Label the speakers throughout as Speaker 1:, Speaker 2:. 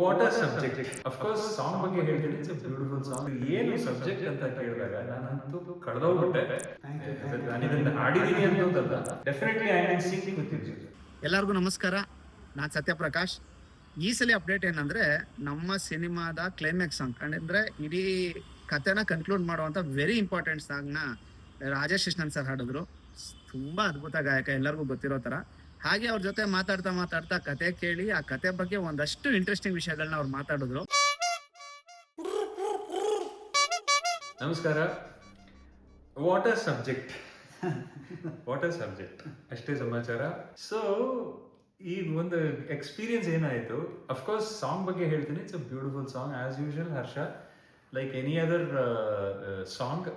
Speaker 1: What are subject of course song ಬಗ್ಗೆ ಹೇಳ್ತೀನಿ. It's beautiful song ಏನು ಸಬ್ಜೆಕ್ಟ್ ಅಂತ ಕೇಳಿದಾಗ ನಾನಂತೂ ಕಳೆದೋಗ್ಬಿಟ್ಟೆ ನಾನು ಇದನ್ನ ಹಾಡಿದೀನಿ ಅನ್ನೋದಲ್ಲ definitely I am sing with you
Speaker 2: ಎಲ್ಲರಿಗೂ ನಮಸ್ಕಾರ. ನಾನು ಸತ್ಯಪ್ರಕಾಶ್. ಈ ಸಲ ಅಪ್ಡೇಟ್ ಏನಂದ್ರೆ ನಮ್ಮ ಸಿನಿಮಾದ ಕ್ಲೈಮ್ಯಾಕ್ಸ್ ಸಾಂಗ್ ಅಂದ್ರೆ ಇಡೀ ಕಥೆನ ಕನ್ಕ್ಲೂಡ್ ಮಾಡುವಂತ ವೆರಿ ಇಂಪಾರ್ಟೆಂಟ್ ಸಾಂಗ್ನ ರಾಜೇಶ್ ಕೃಷ್ಣನ್ ಸರ್ ಹಾಡಿದ್ರು. ತುಂಬಾ ಅದ್ಭುತ ಗಾಯಕ ಎಲ್ಲರಿಗೂ ಗೊತ್ತಿರೋ ತರ. ಹಾಗೆ ಅವ್ರ ಜೊತೆ ಮಾತಾಡ್ತಾ ಮಾತಾಡ್ತಾ ಕತೆ ಕೇಳಿ ಆ ಕತೆ ಬಗ್ಗೆ ಒಂದಷ್ಟು ಇಂಟ್ರೆಸ್ಟಿಂಗ್ ವಿಷಯಗಳನ್ನ ಅವ್ರು ಮಾತಾಡಿದ್ರು.
Speaker 1: ನಮಸ್ಕಾರ. What are subject what are subject ಅಷ್ಟೇ ಸಮಾಚಾರ. ಸೊ ಈ ಒಂದು ಎಕ್ಸ್ಪೀರಿಯನ್ಸ್ ಏನಾಯಿತು? ಅಫ್ಕೋರ್ಸ್ ಸಾಂಗ್ ಬಗ್ಗೆ ಹೇಳ್ತೀನಿ. It's a beautiful song as usual Harsha. Like any other song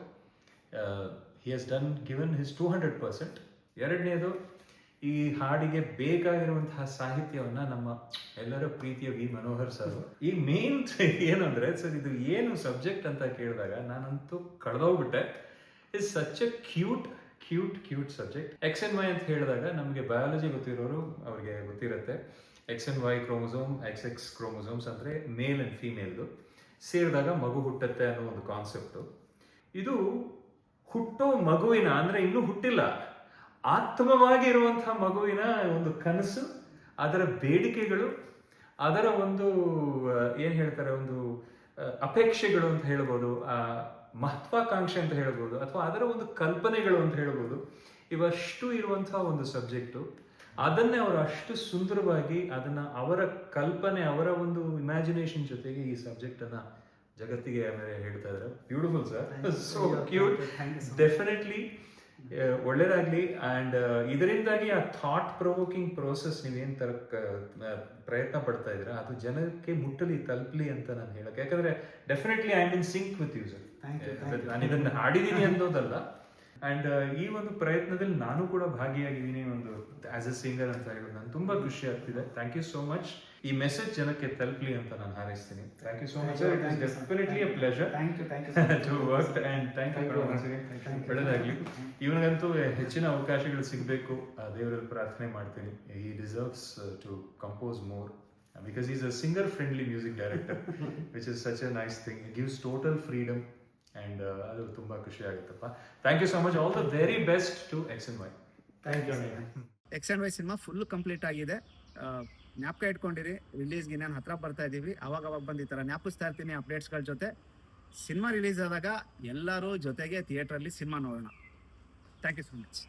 Speaker 1: he has done given his two hundred percent ಎರಡನೇದು ಈ ಹಾಡಿಗೆ ಬೇಕಾಗಿರುವಂತಹ ಸಾಹಿತ್ಯವನ್ನ ನಮ್ಮ ಎಲ್ಲರ ಪ್ರೀತಿಯ ವಿ ಮನೋಹರ್ ಸರ್. ಈ ಮೇನ್ ಏನಂದ್ರೆ ಸರ್, ಇದು ಏನು ಸಬ್ಜೆಕ್ಟ್ ಅಂತ ಕೇಳಿದಾಗ ನಾನಂತೂ ಕಳೆದೋಗ್ಬಿಟ್ಟೆ. Is such a cute cute cute subject X and Y ಅಂತ ಹೇಳಿದಾಗ ನಮಗೆ ಬಯಾಲಜಿ ಗೊತ್ತಿರೋರು ಅವ್ರಿಗೆ ಗೊತ್ತಿರುತ್ತೆ. X and Y chromosome X X chromosomes ಅಂದರೆ ಮೇಲ್ ಆ್ಯಂಡ್ ಫೀಮೇಲ್ದು ಸೇರಿದಾಗ ಮಗು ಹುಟ್ಟುತ್ತೆ ಅನ್ನೋ ಒಂದು ಕಾನ್ಸೆಪ್ಟು ಇದು ಹುಟ್ಟೋ ಮಗುವಿನ, ಅಂದರೆ ಇನ್ನೂ ಹುಟ್ಟಿಲ್ಲ. ಆತ್ಮವಾಗಿ ಇರುವಂತಹ ಮಗುವಿನ ಒಂದು ಕನಸು ಅದರ ಬೇಡಿಕೆಗಳು ಅದರ ಒಂದು ಏನು ಹೇಳ್ತಾರೆ ಒಂದು ಅಪೇಕ್ಷೆಗಳು ಅಂತ ಹೇಳ್ಬೋದು ಆ ಮಹತ್ವಾಕಾಂಕ್ಷೆ ಅಂತ ಹೇಳ್ಬೋದು ಅಥವಾ ಅದರ ಒಂದು ಕಲ್ಪನೆಗಳು ಅಂತ ಹೇಳ್ಬೋದು ಇವಷ್ಟು ಇರುವಂತಹ ಒಂದು ಸಬ್ಜೆಕ್ಟು. ಅದನ್ನೇ ಅವರು ಅಷ್ಟು ಸುಂದರವಾಗಿ ಅದನ್ನ ಅವರ ಕಲ್ಪನೆ ಅವರ ಒಂದು ಇಮ್ಯಾಜಿನೇಷನ್ ಜೊತೆಗೆ ಈ ಸಬ್ಜೆಕ್ಟ್ ಅನ್ನ ಜಗತ್ತಿಗೆ ಹೇಳ್ತಾ ಇದ್ದಾರೆ. Beautiful sir so cute definitely ಒಳ್ಳೇದಾಗ್ಲಿ. ಅಂಡ್ ಇದರಿಂದಾಗಿ ಆ ಥಾಟ್ ಪ್ರೊವೋಕಿಂಗ್ ಪ್ರೋಸೆಸ್ ನೀವೇನ್ ತರ ಪ್ರಯತ್ನ ಪಡ್ತಾ ಇದ್ದೀರಾ? ಅದು ಜನಕ್ಕೆ ಮುಟ್ಟಲಿ ತಲುಪಲಿ ಅಂತ ನಾನು ಹೇಳಕ್ಕೆ ಯಾಕಂದ್ರೆ definitely I in sync with you sir ನಾನು ಇದನ್ನ ಹಾಡಿದ್ದೀನಿ ಅನ್ನೋದಲ್ಲ. ಅಂಡ್ ಈ ಒಂದು ಪ್ರಯತ್ನದಲ್ಲಿ ನಾನು ಕೂಡ ಭಾಗಿಯಾಗಿದ್ದೀನಿ. ಒಂದು ಆಸ್ ಎ ಸಿಂಗರ್ ಅಂತ ಹೇಳೋದು ನಾನು ತುಂಬಾ ಖುಷಿ ಆಗ್ತಿದೆ. ಥ್ಯಾಂಕ್ ಯು ಸೋ ಮಚ್ ಈ ಮೆಸೇಜ್ ಜನಕ್ಕೆ ತಲುಪಲಿ ಅಂತ ನಾನು ಹಾರೈಸ್ತೀನಿ. Thank you so much it is definitely a pleasure
Speaker 3: thank you thank
Speaker 1: to work and thank you ಒಳ್ಳೆದಾಗ್ಲಿ. ಇವನಿಗಂತೂ ಹೆಚ್ಚಿನ ಅವಕಾಶಗಳು ಸಿಗಬೇಕು. ದೇವರಲ್ಲಿ ಪ್ರಾರ್ಥನೆ ಮಾಡ್ತೀನಿ. He deserves to compose more because is a singer friendly music director which is such a nice thing gives total freedom and ಅದು ತುಂಬಾ ಖುಷಿ ಆಗುತ್ತಪ್ಪ. Thank you so much all the very best to X and Y
Speaker 3: thank you
Speaker 2: X and Y cinema full complete ಆಗಿದೆ. ಜ್ಞಾಪಕ ಇಟ್ಕೊಂಡಿರಿ ರಿಲೀಸ್ಗೆ ನಾನು ಹತ್ರ ಬರ್ತಾ ಇದ್ದೀವಿ ಅವಾಗ ಅವಾಗ ಬಂದು ಈ ಥರ ಜ್ಞಾಪಿಸ್ತಾ ಇರ್ತೀನಿ ಅಪ್ಡೇಟ್ಸ್ಗಳ ಜೊತೆ. ಸಿನಿಮಾ ರಿಲೀಸ್ ಆದಾಗ ಎಲ್ಲರೂ ಜೊತೆಗೆ ಥಿಯೇಟ್ರಲ್ಲಿ ಸಿನಿಮಾ ನೋಡೋಣ. Thank you so much